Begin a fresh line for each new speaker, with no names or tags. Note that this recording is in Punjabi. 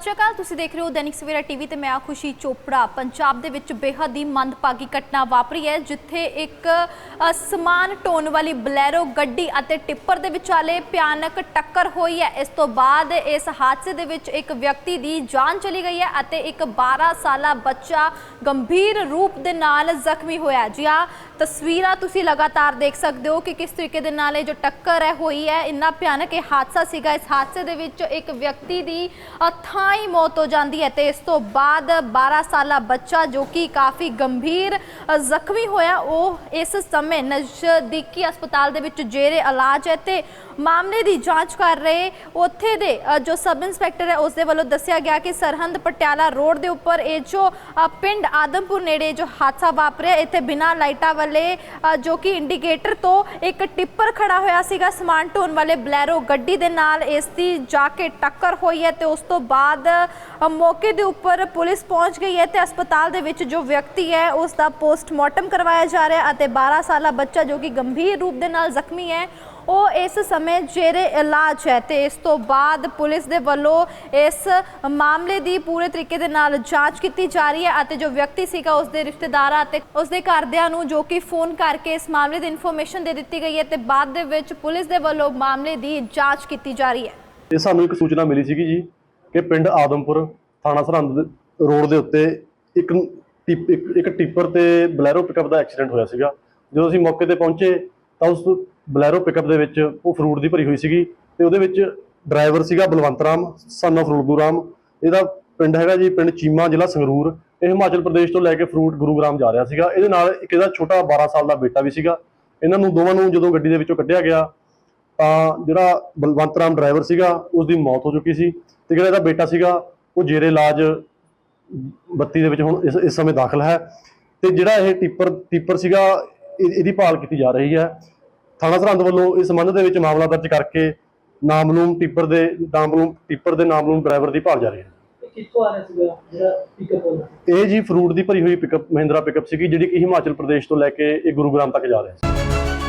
ਸਤਿ ਸ਼੍ਰੀ ਅਕਾਲ, ਤੁਸੀਂ ਦੇਖ ਰਹੇ ਹੋ ਦੈਨਿਕ ਸਵੇਰਾ ਟੀਵੀ ਤੇ ਮੈਂ ਆ ਖੁਸ਼ੀ ਚੋਪੜਾ। ਪੰਜਾਬ ਦੇ ਵਿੱਚ ਬੇਹੱਦ ਹੀ ਮੰਦਭਾਗੀ ਘਟਨਾ ਵਾਪਰੀ ਹੈ, ਜਿੱਥੇ ਇੱਕ ਸਮਾਨ ਢੋਣ ਵਾਲੀ ਬਲੈਰੋ ਗੱਡੀ ਅਤੇ ਟਿੱਪਰ ਦੇ ਵਿਚਾਲੇ ਭਿਆਨਕ ਟੱਕਰ ਹੋਈ ਹੈ। ਇਸ ਤੋਂ ਬਾਅਦ ਇਸ ਹਾਦਸੇ ਦੇ ਵਿੱਚ ਇੱਕ ਵਿਅਕਤੀ ਦੀ ਜਾਨ ਚਲੀ ਗਈ ਹੈ ਅਤੇ ਇੱਕ 12 ਸਾਲਾ ਬੱਚਾ ਗੰਭੀਰ ਰੂਪ ਦੇ ਨਾਲ ਜ਼ਖਮੀ ਹੋਇਆ ਜੀ ਆ ਤਸਵੀਰਾਂ ਤੁਸੀਂ ਲਗਾਤਾਰ ਦੇਖ ਸਕਦੇ ਹੋ ਕਿ ਕਿਸ ਤਰੀਕੇ ਦੇ ਨਾਲ ਇਹ ਜੋ ਟੱਕਰ ਹੈ, ਹੋਈ ਹੈ, ਇੰਨਾ ਭਿਆਨਕ ਇਹ ਹਾਦਸਾ ਸੀਗਾ। ਇਸ ਹਾਦਸੇ ਦੇ ਵਿੱਚ ਇੱਕ ਵਿਅਕਤੀ ਦੀ ਹੀ ਮੌਤ ਹੋ ਜਾਂਦੀ ਹੈ ਤੇ ਇਸ ਤੋਂ ਬਾਅਦ 12 ਸਾਲਾ ਬੱਚਾ ਜੋ ਕਿ ਕਾਫੀ ਗੰਭੀਰ ਜ਼ਖਮੀ ਹੋਇਆ, ਉਹ ਇਸ ਸਮੇਂ ਨਜ਼ਦੀਕੀ ਹਸਪਤਾਲ ਦੇ ਵਿੱਚ ਜੇਰੇ ਇਲਾਜ ਹੈ ਤੇ ਮਾਮਲੇ ਦੀ ਜਾਂਚ ਕਰ ਰਹੇ ਉੱਥੇ ਦੇ ਜੋ ਸਬ ਇੰਸਪੈਕਟਰ ਹੈ ਉਸ ਦੇ ਵੱਲੋਂ ਦੱਸਿਆ ਗਿਆ ਕਿ ਸਰਹੰਦ ਪਟਿਆਲਾ ਰੋਡ ਦੇ ਉੱਪਰ ਇਹ ਜੋ ਪਿੰਡ ਆਦਮਪੁਰ ਨੇੜੇ ਜੋ ਹਾਦਸਾ ਵਾਪਰਿਆ, ਇੱਥੇ ਬਿਨਾਂ ਲਾਈਟਾਂ ਵਾਲੇ ਜੋ ਕਿ ਇੰਡੀਕੇਟਰ ਤੋਂ ਇੱਕ ਟਿੱਪਰ ਖੜਾ ਹੋਇਆ ਸੀਗਾ, ਸਮਾਨ ਢੋਣ ਵਾਲੇ ਬਲੈਰੋ ਗੱਡੀ ਦੇ ਨਾਲ ਇਸ ਦੀ ਜਾ ਕੇ ਟੱਕਰ ਹੋਈ ਹੈ ਤੇ ਉਸ ਤੋਂ ਬਾਅਦ ਅ, ਮੌਕੇ ਦੇ ਉੱਪਰ ਪੁਲਿਸ ਪਹੁੰਚ ਗਈ ਹੈ ਤੇ ਹਸਪਤਾਲ ਦੇ ਵਿੱਚ ਜੋ ਵਿਅਕਤੀ ਹੈ ਉਸ ਦਾ ਪੋਸਟਮਾਰਟਮ ਕਰਵਾਇਆ ਜਾ ਰਿਹਾ ਹੈ ਅਤੇ 12 ਸਾਲਾ ਬੱਚਾ ਜੋ ਕਿ ਗੰਭੀਰ ਰੂਪ ਦੇ ਨਾਲ ਜ਼ਖਮੀ ਹੈ ਉਹ ਇਸ ਸਮੇਂ ਜੇਰੇ ਇਲਾਜ ਹੈ ਤੇ ਇਸ ਤੋਂ ਬਾਅਦ ਪੁਲਿਸ ਦੇ ਵੱਲੋਂ ਇਸ ਮਾਮਲੇ ਦੀ ਪੂਰੇ ਤਰੀਕੇ ਦੇ ਨਾਲ ਜਾਂਚ ਕੀਤੀ ਜਾ ਰਹੀ ਹੈ ਅਤੇ ਜੋ ਵਿਅਕਤੀ ਸੀਗਾ ਉਸ ਦੇ ਰਿਸ਼ਤੇਦਾਰਾਂ ਅਤੇ ਉਸ ਦੇ ਘਰਦਿਆਂ ਨੂੰ ਜੋ ਕਿ ਫੋਨ ਕਰਕੇ ਇਸ ਮਾਮਲੇ ਦੀ ਇਨਫੋਰਮੇਸ਼ਨ ਦੇ ਦਿੱਤੀ ਗਈ ਹੈ ਤੇ ਬਾਅਦ ਦੇ ਵਿੱਚ ਪੁਲਿਸ ਦੇ ਵੱਲੋਂ ਮਾਮਲੇ ਦੀ ਜਾਂਚ ਕੀਤੀ ਜਾ ਰਹੀ ਹੈ।
ਇਹ ਸਾਨੂੰ ਇੱਕ ਸੂਚਨਾ ਮਿਲੀ ਸੀਗੀ ਜੀ ਕਿ ਪਿੰਡ ਆਦਮਪੁਰ ਥਾਣਾ ਸਰਹੰਦ ਰੋਡ ਦੇ ਉੱਤੇ ਇੱਕ ਟਿਪ- ਇੱਕ ਇੱਕ ਟਿੱਪਰ ਤੇ ਬਲੈਰੋ ਪਿਕਅਪ ਦਾ ਐਕਸੀਡੈਂਟ ਹੋਇਆ ਸੀਗਾ। ਜਦੋਂ ਅਸੀਂ ਮੌਕੇ ਤੇ ਪਹੁੰਚੇ ਤਾਂ ਉਸ ਬਲੈਰੋ ਪਿਕਅਪ ਦੇ ਵਿੱਚ ਉਹ ਫਰੂਟ ਦੀ ਭਰੀ ਹੋਈ ਸੀਗੀ ਤੇ ਉਹਦੇ ਵਿੱਚ ਡਰਾਈਵਰ ਸੀਗਾ ਬਲਵੰਤ ਰਾਮ ਸਨ of ਰੁਲਗੂ ਰਾਮ ਇਹਦਾ ਪਿੰਡ ਹੈਗਾ ਜੀ, ਪਿੰਡ ਚੀਮਾ, ਜ਼ਿਲ੍ਹਾ ਸੰਗਰੂਰ। ਇਹ ਹਿਮਾਚਲ ਪ੍ਰਦੇਸ਼ ਤੋਂ ਲੈ ਕੇ ਫਰੂਟ ਗੁਰੂਗ੍ਰਾਮ ਜਾ ਰਿਹਾ ਸੀਗਾ। ਇਹਦੇ ਨਾਲ ਇੱਕ ਇਹਦਾ ਛੋਟਾ 12 ਸਾਲ ਦਾ ਬੇਟਾ ਵੀ ਸੀਗਾ। ਇਹਨਾਂ ਨੂੰ ਦੋਵਾਂ ਨੂੰ ਜਦੋਂ ਗੱਡੀ ਦੇ ਵਿੱਚੋਂ ਕੱਢਿਆ ਗਿਆ ਤਾਂ ਜਿਹੜਾ ਬਲਵੰਤ ਰਾਮ ਡਰਾਈਵਰ ਸੀਗਾ ਉਸ ਦੀ ਮੌਤ ਹੋ ਚੁੱਕੀ ਸੀ ਤੇ ਜਿਹੜਾ ਇਹਦਾ ਬੇਟਾ ਸੀਗਾ ਉਹ ਜੇਰੇ ਇਲਾਜ ਬੱਤੀ ਦੇ ਵਿੱਚ ਹੁਣ ਇਸ ਇਸ ਸਮੇਂ ਦਾਖਲ ਹੈ ਤੇ ਜਿਹੜਾ ਇਹ ਟਿੱਪਰ ਟਿੱਪਰ ਸੀਗਾ ਇਹ- ਇਹਦੀ ਭਾਲ ਕੀਤੀ ਜਾ ਰਹੀ ਹੈ। ਥਾਣਾ ਸਰਹੰਦ ਵੱਲੋਂ ਇਸ ਸੰਬੰਧ ਦੇ ਵਿੱਚ ਮਾਮਲਾ ਦਰਜ ਕਰਕੇ ਨਾਮਲੂਮ ਟਿੱਪਰ ਦੇ ਨਾਮਲੂਮ ਟਿੱਪਰ ਦੇ ਨਾਮਲੂਮ ਡਰਾਈਵਰ ਦੀ ਭਾਲ ਜਾਰੀ ਹੈ।
ਕਿੱਥੋਂ ਆ ਰਿਹਾ ਸੀਗਾ ਜਿਹੜਾ ਪਿਕਅਪ ਹੁੰਦਾ
ਇਹ ਜੀ ਫਰੂਟ ਦੀ ਭਰੀ ਹੋਈ ਪਿਕਅਪ ਮਹਿੰਦਰਾ ਪਿਕਅਪ ਸੀਗੀ ਜਿਹੜੀ ਕਿ ਹਿਮਾਚਲ ਪ੍ਰਦੇਸ਼ ਤੋਂ ਲੈ ਕੇ ਇਹ ਗੁਰੂਗ੍ਰਾਮ ਤੱਕ ਜਾ ਰਿਹਾ ਸੀ।